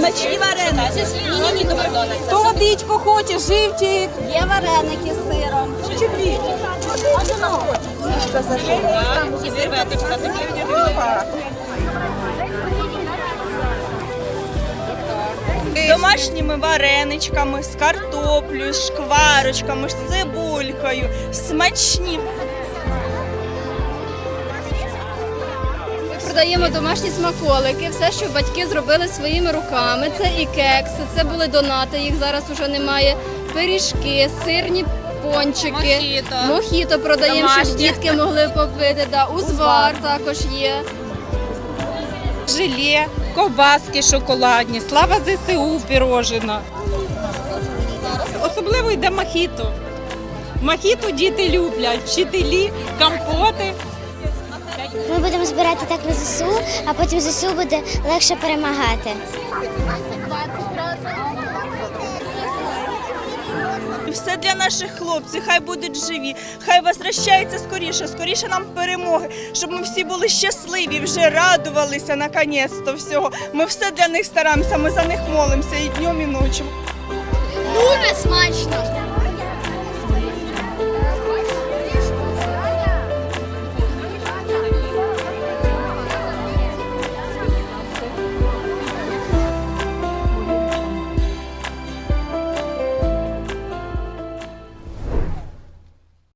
Смачні вареники. Ні, ні, до Макдональдса. Хто водичку хоче, живчик. Є вареники з сиром. Чи дві? І серветочка тобі. Домашніми вареничками, з картоплею, з шкварочками, з цибулькою, смачні. Продаємо домашні смаколики, все, що батьки зробили своїми руками. Це і кекси, це були донати, їх зараз уже немає. Пиріжки, сирні пончики, Мохіто. мохіто продаємо, щоб Домашнє. дітки могли попити. Да. Узвар також є. Желе, ковбаски шоколадні, слава ЗСУ пірожина. Особливо йде мохіто. Мохіто діти люблять, вчителі, компоти. Ми будемо збирати так на ЗСУ, а потім ЗСУ буде легше перемагати. Все для наших хлопців, хай будуть живі, хай возвращається скоріше, скоріше нам перемоги, щоб ми всі були щасливі, вже радувалися наконець-то всього. Ми все для них стараємося, ми за них молимося і днем, і ночі. Дуже смачно.